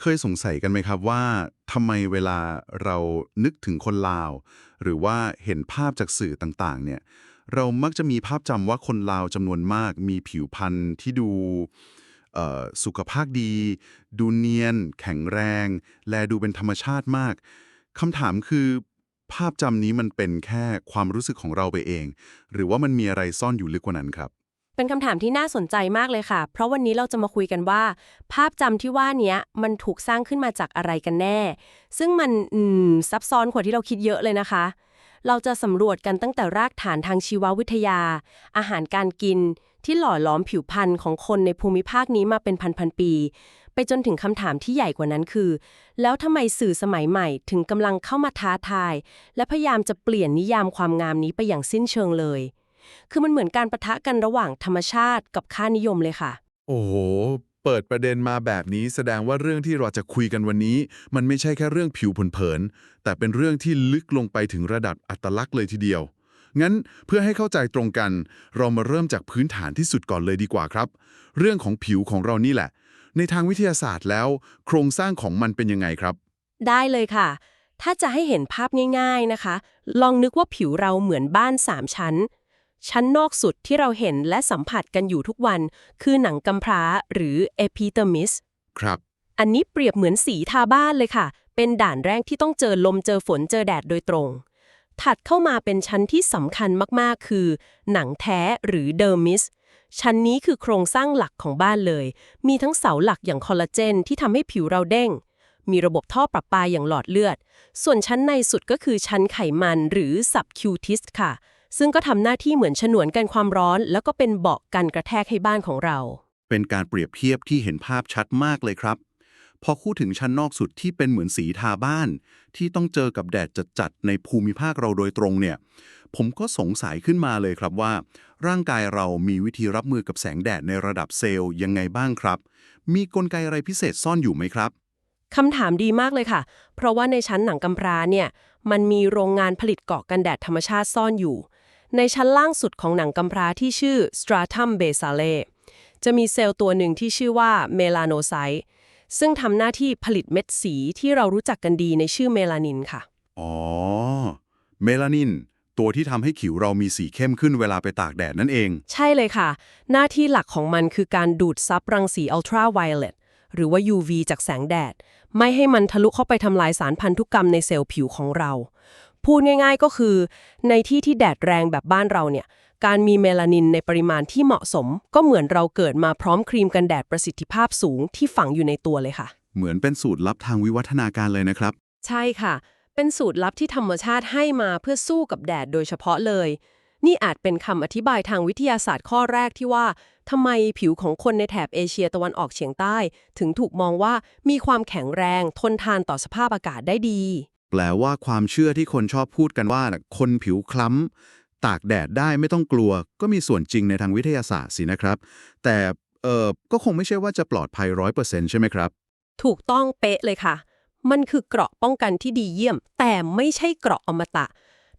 เคยสงสัยกันไหมครับว่าทำไมเวลาเรานึกถึงคนลาว หรือว่าเห็นภาพจากสื่อต่างๆ เนี่ยเรามักจะมีภาพจำว่าคนลาวจำนวนมาก มีผิวพรรณที่ดูสุขภาพดี ดูเนียน แข็งแรง และดูเป็นธรรมชาติมากคำถามคือ ภาพจำนี้มันเป็นแค่ความรู้สึกของเราไปเอง หรือว่ามันมีอะไรซ่อนอยู่ลึกกว่านั้นครับ เป็นคำถามที่น่าสนใจมากเลยค่ะ เพราะวันนี้เราจะมาคุยกันว่า ภาพจำที่ว่านี้มันถูกสร้างขึ้นมาจากอะไรกันแน่ ซึ่งมันมซับซ้อนกว่าที่เราคิดเยอะเลยนะคะ เราจะสำรวจกันตั้งแต่รากฐานทางชีววิทยา อาหารการกินที่หล่อหลอมผิวพรรณของคนในภูมิภาคนี้มาเป็นพันๆปี ไปจนถึงคำถามที่ใหญ่กว่านั้นคือ แล้วทำไมสื่อสมัยใหม่ถึงกำลังเข้ามาท้าทาย และพยายามจะเปลี่ยนนิยามความงามนี้ไปอย่างสิ้นเชิงเลย คือมันเหมือนการประทะกันระหว่างธรรมชาติกับค่านิยมเลยค่ะ โอ้โห เปิดประเด็นมาแบบนี้แสดงว่าเรื่องที่เราจะคุยกันวันนี้ มันไม่ใช่แค่เรื่องผิวเผินๆแต่เป็นเรื่องที่ลึกลงไปถึงระดับอัตลักษณ์เลยทีเดียว งั้นเพื่อให้เข้าใจตรงกัน เรามาเริ่มจากพื้นฐานที่สุดก่อนเลยดีกว่าครับ เรื่องของผิวของเรานี่แหละ ในทางวิทยาศาสตร์แล้ว โครงสร้างของมันเป็นยังไงครับ ได้เลยค่ะ ถ้าจะให้เห็นภาพง่าย ๆนะคะ ลองนึกว่าผิวเราเหมือนบ้าน3ชั้น ชั้นนอกสุดที่เราเห็นและสัมผัสกันอยู่ทุกวัน คือหนังกำพร้าหรือ epidermis ครับ อันนี้เปรียบเหมือนสีทาบ้านเลยค่ะ เป็นด่านแรกที่ต้องเจอลมเจอฝนเจอแดดโดยตรง ถัดเข้ามาเป็นชั้นที่สำคัญมากๆ คือ หนังแท้หรือเดอร์มิสชั้นนี้คือโครงสร้างหลักของบ้านเลย มีทั้งเสาหลักอย่างคอลลาเจนที่ทำให้ผิวเราเด้ง มีระบบท่อประปาอย่างหลอดเลือด ส่วนชั้นในสุดก็คือชั้นไขมันหรือสับคิวทิสค่ะ ซึ่งก็ทำหน้าที่เหมือนฉนวนกันความร้อน แล้วก็เป็นเบาะกันกระแทกให้บ้านของเรา เป็นการเปรียบเทียบที่เห็นภาพชัดมากเลยครับ พอคู่ถึงชั้นนอกสุดที่เป็นเหมือนสีทาบ้าน ที่ต้องเจอกับแดดจัดๆในภูมิภาคเราโดยตรงเนี่ย ผมก็สงสัยขึ้นมาเลยครับว่า ร่างกายเรามีวิธีรับมือกับแสงแดดในระดับเซลล์ยังไงบ้างครับ มีกลไกอะไรพิเศษซ่อนอยู่ไหมครับคำถามดีมากเลยค่ะ เพราะว่าในชั้นหนังกำพร้าเนี่ย มันมีโรงงานผลิตเกาะกันแดดธรรมชาติซ่อนอยู่ ในชั้นล่างสุดของหนังกำพร้าที่ชื่อ stratum basale จะมีเซลล์ตัวหนึ่งที่ชื่อว่าเมลาโนไซต์ซึ่งทำหน้าที่ผลิตเม็ดสีที่เรารู้จักกันดีในชื่อเมลานินค่ะ อ๋อ เมลานิน ตัวที่ทำให้ผิวเรามีสีเข้มขึ้นเวลาไปตากแดดนั่นเอง ใช่เลยค่ะ หน้าที่หลักของมันคือการดูดซับรังสีอัลตราไวโอเลตหรือว่า UV จากแสงแดด ไม่ให้มันทะลุเข้าไปทำลายสารพันธุกรรมในเซลล์ผิวของเรา พูดง่ายๆก็คือ ในที่ที่แดดแรงแบบบ้านเราเนี่ย การมีเมลานินในปริมาณที่เหมาะสม ก็เหมือนเราเกิดมาพร้อมครีมกันแดดประสิทธิภาพสูงที่ฝังอยู่ในตัวเลยค่ะ เหมือนเป็นสูตรลับทางวิวัฒนาการเลยนะครับ ใช่ค่ะ เป็นสูตรลับที่ธรรมชาติให้มาเพื่อสู้กับแดดโดยเฉพาะเลย นี่อาจเป็นคำอธิบายทางวิทยาศาสตร์ข้อแรกที่ว่าทำไมผิวของคนในแถบเอเชียตะวันออกเฉียงใต้ ถึงถูกมองว่ามีความแข็งแรงทนทานต่อสภาพอากาศได้ดี แปลว่าความเชื่อที่คนชอบพูดกันว่า คนผิวคล้ำ ตากแดดได้ไม่ต้องกลัว ก็มีส่วนจริงในทางวิทยาศาสตร์สินะครับ แต่เออก็คงไม่ใช่ว่าจะปลอดภัยร้อยเปอร์เซ็นต์ใช่ไหมครับ ถูกต้องเป๊ะเลยค่ะ มันคือเกราะป้องกันที่ดีเยี่ยม แต่ไม่ใช่เกราะอมตะ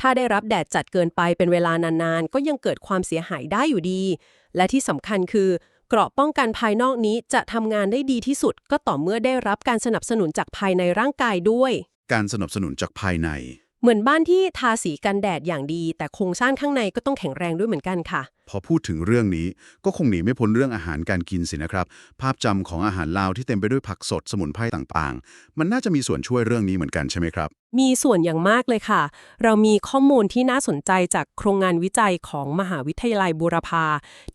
ถ้าได้รับแดดจัดเกินไปเป็นเวลานานๆ ก็ยังเกิดความเสียหายได้อยู่ดี และที่สำคัญคือเกราะป้องกันภายนอกนี้จะทำงานได้ดีที่สุด ก็ต่อเมื่อได้รับการสนับสนุนจากภายในร่างกายด้วย การสนับสนุนจากภายใน เหมือนบ้านที่ทาสีกันแดดอย่างดี แต่โครงสร้างข้างในก็ต้องแข็งแรงด้วยเหมือนกันค่ะ พอพูดถึงเรื่องนี้ก็คงหนีไม่พ้นเรื่องอาหารการกินสินะครับ ภาพจำของอาหารลาวที่เต็มไปด้วยผักสดสมุนไพรต่างๆ มันน่าจะมีส่วนช่วยเรื่องนี้เหมือนกันใช่ไหมครับ มีส่วนอย่างมากเลยค่ะ เรามีข้อมูลที่น่าสนใจจากโครงงานวิจัยของมหาวิทยาลัยบูรพา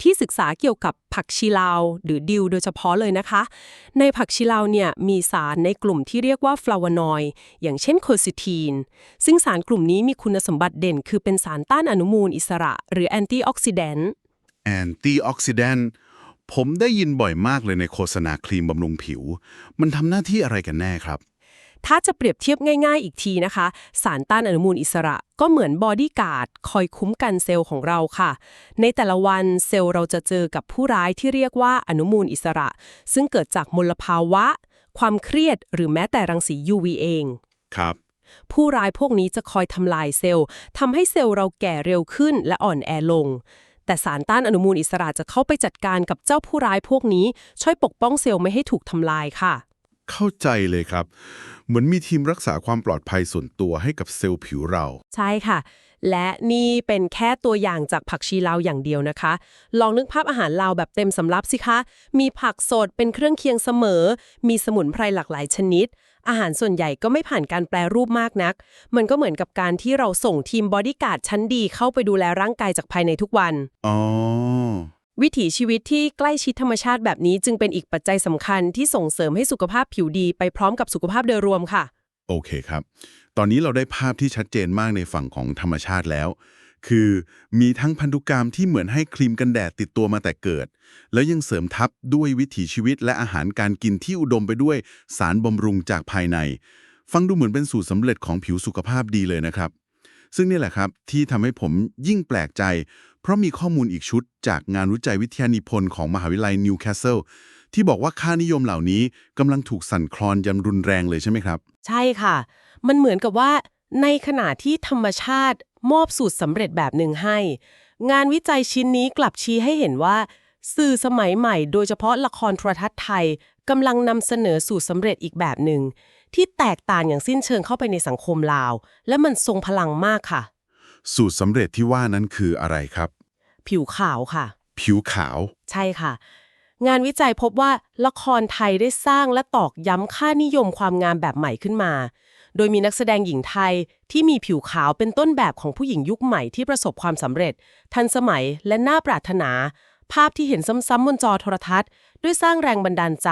ที่ศึกษาเกี่ยวกับผักชีลาว หรือดิวโดยเฉพาะเลยนะคะ ในผักชีลาวเนี่ยมีสารในกลุ่มที่เรียกว่าฟลาวานอยด์อย่างเช่นโคซิทีน ซึ่งสารกลุ่มนี้มีคุณสมบัติเด่น คือเป็นสารต้านอนุมูลอิสระ หรือแอนตี้ออกซิแดนต์แอนตี้ออกซิแดนต์ผมได้ยินบ่อยมากเลยในโฆษณาครีมบำรุงผิว มันทำหน้าที่อะไรกันแน่ครับ ถ้าจะเปรียบเทียบง่าย ๆ อีกทีนะคะ สารต้านอนุมูลอิสระก็เหมือนบอดี้การ์ดคอยคุ้มกันเซลล์ของเราค่ะ ในแต่ละวันเซลล์เราจะเจอกับผู้ร้ายที่เรียกว่าอนุมูลอิสระ ซึ่งเกิดจากมลภาวะ ความเครียดหรือแม้แต่รังสี UV เอง ครับ ผู้ร้ายพวกนี้จะคอยทำลายเซลล์ทำให้เซลล์เราแก่เร็วขึ้นและอ่อนแอลง แต่สารต้านอนุมูลอิสระจะเข้าไปจัดการกับเจ้าผู้ร้ายพวกนี้ ช่วยปกป้องเซลล์ไม่ให้ถูกทำลายค่ะ เข้าใจเลยครับ เหมือนมีทีมรักษาความปลอดภัยส่วนตัวให้กับเซลล์ผิวเรา ใช่ค่ะ และนี่เป็นแค่ตัวอย่างจากผักชีลาวอย่างเดียวนะคะ ลองนึกภาพอาหารลาวแบบเต็มสำรับสิคะ มีผักสดเป็นเครื่องเคียงเสมอ มีสมุนไพรหลากหลายชนิด อาหารส่วนใหญ่ก็ไม่ผ่านการแปลรูปมากนัก มันก็เหมือนกับการที่เราส่งทีมบอดี้การ์ดชั้นดีเข้าไปดูแลร่างกายจากภายในทุกวัน อ๋อ วิถีชีวิตที่ใกล้ชิดธรรมชาติแบบนี้จึงเป็นอีกปัจจัยสำคัญที่ส่งเสริมให้สุขภาพผิวดีไปพร้อมกับสุขภาพโดยรวมค่ะ โอเคครับ ตอนนี้เราได้ภาพที่ชัดเจนมากในฝั่งของธรรมชาติแล้ว คือมีทั้งพันธุกรรมที่เหมือนให้ครีมกันแดดติดตัวมาแต่เกิด แล้วยังเสริมทับด้วยวิถีชีวิตและอาหารการกินที่อุดมไปด้วยสารบำรุงจากภายใน ฟังดูเหมือนเป็นสูตรสำเร็จของผิวสุขภาพดีเลยนะครับซึ่งนี่แหละครับที่ทำให้ผมยิ่งแปลกใจ เพราะมีข้อมูลอีกชุดจากงานวิจัยวิทยานิพนธ์ของมหาวิทยาลัยนิวคาสเซิลที่บอกว่าค่านิยมเหล่านี้กำลังถูกสั่นคลอนยันรุนแรงเลยใช่ไหมครับ ใช่ค่ะ มันเหมือนกับว่า ในขณะที่ธรรมชาติมอบสูตรสำเร็จแบบหนึ่งให้ งานวิจัยชิ้นนี้กลับชี้ให้เห็นว่า สื่อสมัยใหม่ โดยเฉพาะละครโทรทัศน์ไทยกำลังนำเสนอสูตรสำเร็จอีกแบบหนึ่งที่แตกต่างอย่างสิ้นเชิงเข้าไปในสังคมลาว และมันทรงพลังมากค่ะ สูตรสำเร็จที่ว่านั้นคืออะไรครับ ผิวขาวค่ะ ผิวขาว ใช่ค่ะ งานวิจัยพบว่าละครไทยได้สร้างและตอกย้ำค่านิยมความงามแบบใหม่ขึ้นมา โดยมีนักแสดงหญิงไทยที่มีผิวขาวเป็นต้นแบบของผู้หญิงยุคใหม่ที่ประสบความสำเร็จ ทันสมัยและน่าปรารถนา ภาพที่เห็นซ้ำๆบนจอโทรทัศน์ ด้วยสร้างแรงบันดาลใจ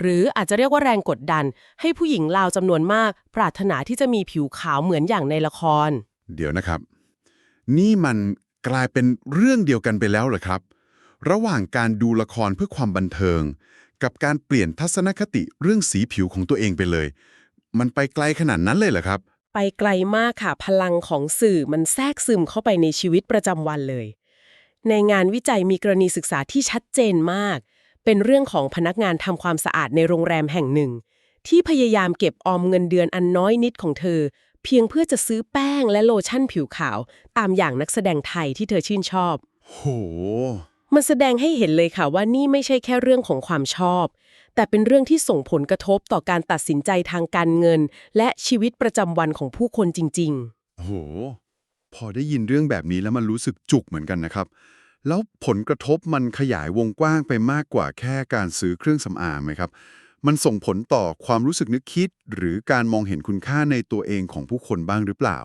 หรืออาจจะเรียกว่าแรงกดดัน ให้ผู้หญิงลาวจำนวนมาก ปรารถนาที่จะมีผิวขาวเหมือนอย่างในละคร เดี๋ยวนะครับ นี่มันกลายเป็นเรื่องเดียวกันไปแล้วเหรอครับ ระหว่างการดูละครเพื่อความบันเทิง กับการเปลี่ยนทัศนคติเรื่องสีผิวของตัวเองไปเลย มันไปไกลขนาดนั้นเลยเหรอครับ ไปไกลมากค่ะ พลังของสื่อมันแทรกซึมเข้าไปในชีวิตประจำวันเลย ในงานวิจัยมีกรณีศึกษาที่ชัดเจนมาก เป็นเรื่องของพนักงานทำความสะอาดในโรงแรมแห่งหนึ่ง ที่พยายามเก็บออมเงินเดือนอันน้อยนิดของเธอ เพียงเพื่อจะซื้อแป้งและโลชั่นผิวขาว ตามอย่างนักแสดงไทยที่เธอชื่นชอบ โห มันแสดงให้เห็นเลยค่ะว่านี่ไม่ใช่แค่เรื่องของความชอบ แต่เป็นเรื่องที่ส่งผลกระทบต่อการตัดสินใจทางการเงิน และชีวิตประจำวันของผู้คนจริง โห พอได้ยินเรื่องแบบนี้แล้วมันรู้สึกจุกเหมือนกันนะครับ แล้วผลกระทบมันขยายวงกว้างไปมากกว่าแค่การซื้อเครื่องสำอางไหมครับ มันส่งผลต่อความรู้สึกนึกคิด หรือการมองเห็นคุณค่าในตัวเองของผู้คนบ้างหรือเปล่า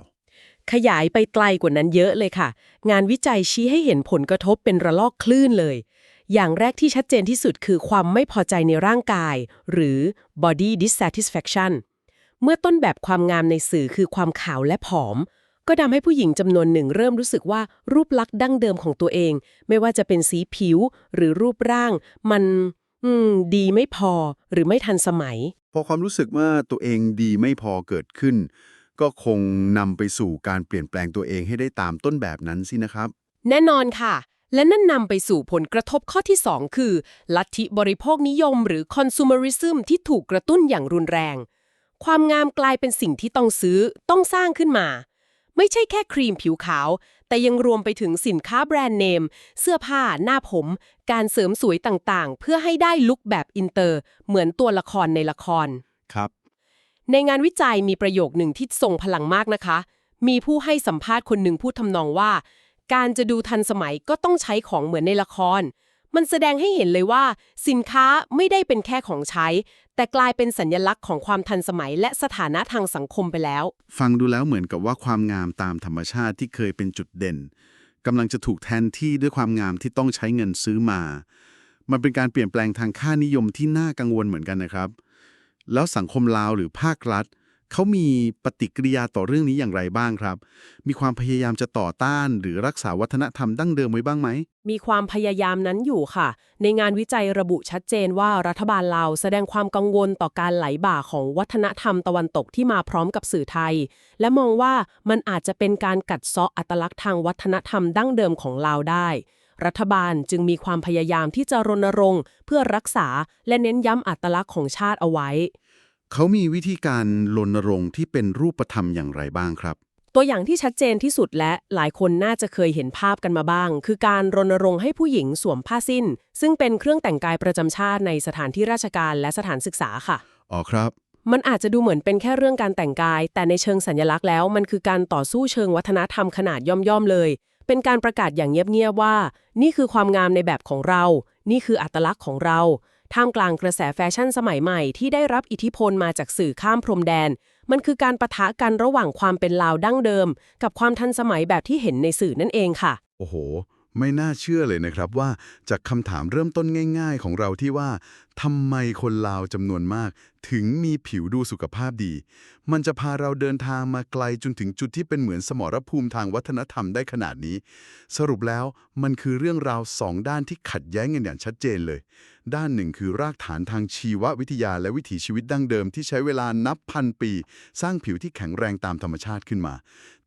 ขยายไปไกลกว่านั้นเยอะเลยค่ะ งานวิจัยชี้ให้เห็นผลกระทบเป็นระลอกคลื่นเลย อย่างแรกที่ชัดเจนที่สุดคือความไม่พอใจในร่างกาย หรือ body dissatisfaction เมื่อต้นแบบความงามในสื่อคือความขาวและผอม ก็ทำให้ผู้หญิงจำนวนหนึ่งเริ่มรู้สึกว่ารูปลักษณ์ดั้งเดิมของตัวเอง ไม่ว่าจะเป็นสีผิว หรือรูปร่าง มัน อืม ดีไม่พอหรือไม่ทันสมัย พอความรู้สึกว่าตัวเองดีไม่พอเกิดขึ้น ก็คงนำไปสู่การเปลี่ยนแปลงตัวเองให้ได้ตามต้นแบบนั้นสินะครับ แน่นอนค่ะ และนั่นนำไปสู่ผลกระทบข้อที่ 2 คือ ลัทธิบริโภคนิยมหรือ consumerism ที่ถูกกระตุ้นอย่างรุนแรง ความงามกลายเป็นสิ่งที่ต้องซื้อต้องสร้างขึ้นมา ไม่ใช่แค่ครีมผิวขาว แต่ยังรวมไปถึงสินค้าแบรนด์เนม เสื้อผ้าหน้าผม การเสริมสวยต่างๆ เพื่อให้ได้ลุคแบบอินเตอร์ เหมือนตัวละครในละคร ครับ ในงานวิจัยมีประโยคหนึ่งที่ทรงพลังมากนะคะ มีผู้ให้สัมภาษณ์คนหนึ่งพูดทำนองว่า การจะดูทันสมัยก็ต้องใช้ของเหมือนในละคร มันแสดงให้เห็นเลยว่า สินค้าไม่ได้เป็นแค่ของใช้ แต่กลายเป็นสัญลักษณ์ของความทันสมัย และสถานะทางสังคมไปแล้ว ฟังดูแล้วเหมือนกับว่าความงามตามธรรมชาติที่เคยเป็นจุดเด่นกำลังจะถูกแทนที่ด้วยความงามที่ต้องใช้เงินซื้อมา มันเป็นการเปลี่ยนแปลงทางค่านิยมที่น่ากังวลเหมือนกันนะครับ แล้วสังคมลาวหรือภาครัฐ เขามีปฏิกิริยาต่อเรื่องนี้อย่างไรบ้างครับ มีความพยายามจะต่อต้านหรือรักษาวัฒนธรรมดั้งเดิมไว้บ้างไหม มีความพยายามนั้นอยู่ค่ะ ในงานวิจัยระบุชัดเจนว่ารัฐบาลลาวแสดงความกังวลต่อการไหลบ่าของวัฒนธรรมตะวันตกที่มาพร้อมกับสื่อไทย และมองว่ามันอาจจะเป็นการกัดเซาะอัตลักษณ์ทางวัฒนธรรมดั้งเดิมของลาวได้รัฐบาลจึงมีความพยายามที่จะรณรงค์ เพื่อรักษาและเน้นย้ำอัตลักษณ์ของชาติเอาไว้ เขามีวิธีการรณรงค์ที่เป็นรูปธรรมอย่างไรบ้างครับ ตัวอย่างที่ชัดเจนที่สุดและหลายคนน่าจะเคยเห็นภาพกันมาบ้าง คือการรณรงค์ให้ผู้หญิงสวมผ้าสิ้น ซึ่งเป็นเครื่องแต่งกายประจำชาติในสถานที่ราชการและสถานศึกษาค่ะ อ๋อครับ มันอาจจะดูเหมือนเป็นแค่เรื่องการแต่งกาย แต่ในเชิงสัญลักษณ์แล้ว มันคือการต่อสู้เชิงวัฒนธรรมขนาดย่อมๆเลย เป็นการประกาศอย่างเงียบๆว่า นี่คือความงามในแบบของเรา นี่คืออัตลักษณ์ของเรา ท่ามกลางกระแสแฟชั่นสมัยใหม่ที่ได้รับอิทธิพลมาจากสื่อข้ามพรมแดน มันคือการประทะกันระหว่างความเป็นลาวดั้งเดิม กับความทันสมัยแบบที่เห็นในสื่อนั่นเองค่ะ โอ้โห ไม่น่าเชื่อเลยนะครับว่าจากคำถามเริ่มต้นง่าย ๆ ของเราที่ว่าทำไมคนลาวจำนวนมาก ถึงมีผิวดูสุขภาพดี มันจะพาเราเดินทางมาไกลจนถึงจุดที่เป็นเหมือนสมรภูมิทางวัฒนธรรมได้ขนาดนี้ สรุปแล้วมันคือเรื่องราวสองด้านที่ขัดแย้งกันอย่างชัดเจนเลย ด้านหนึ่งคือรากฐานทางชีววิทยาและวิถีชีวิตดั้งเดิมที่ใช้เวลานับพันปี สร้างผิวที่แข็งแรงตามธรรมชาติขึ้นมา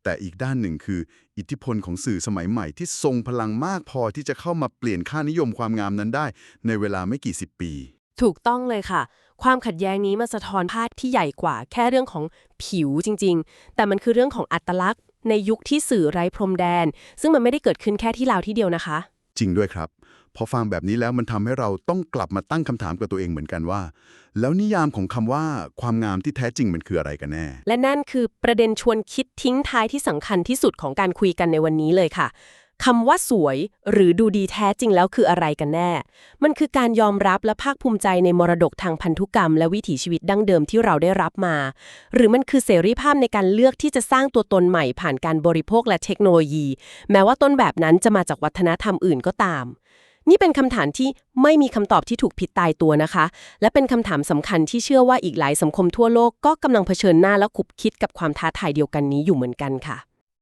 แต่อีกด้านหนึ่งคือ อิทธิพลของสื่อสมัยใหม่ที่ทรงพลังมากพอที่จะเข้ามาเปลี่ยนค่านิยมความงามนั้นได้ ในเวลาไม่กี่สิบปี ถูกต้องเลยค่ะ ความขัดแย้งนี้มาสะท้อนภาพที่ใหญ่กว่าแค่เรื่องของผิวจริง ๆ แต่มันคือเรื่องของอัตลักษณ์ ในยุคที่สื่อไร้พรมแดน ซึ่งมันไม่ได้เกิดขึ้นแค่ที่ลาวที่เดียวนะคะ จริงด้วยครับ พอฟังแบบนี้แล้วมันทำให้เราต้องกลับมาตั้งคำถามกับตัวเองเหมือนกันว่า แล้วนิยามของคำว่าความงามที่แท้จริงมันคืออะไรกันแน่ และนั่นคือประเด็นชวนคิดทิ้งท้ายที่สำคัญที่สุดของการคุยกันในวันนี้เลยค่ะ คำว่าสวย หรือดูดีแท้จริงแล้วคืออะไรกันแน่ มันคือการยอมรับและภาคภูมิใจในมรดกทางพันธุกรรม และวิถีชีวิตดั้งเดิมที่เราได้รับมา หรือมันคือเสรีภาพในการเลือกที่จะสร้างตัวตนใหม่ผ่านการบริโภคและเทคโนโลยี แม้ว่าต้นแบบนั้นจะมาจากวัฒนธรรมอื่นก็ตาม นี่เป็นคำถามที่ไม่มีคำตอบที่ถูกผิดตายตัวนะคะ และเป็นคำถามสำคัญที่เชื่อว่าอีกหลายสังคมทั่วโลกก็กำลังเผชิญหน้าและขุบคิดกับความท้าทายเดียวกันนี้อยู่เหมือนกันค่ะ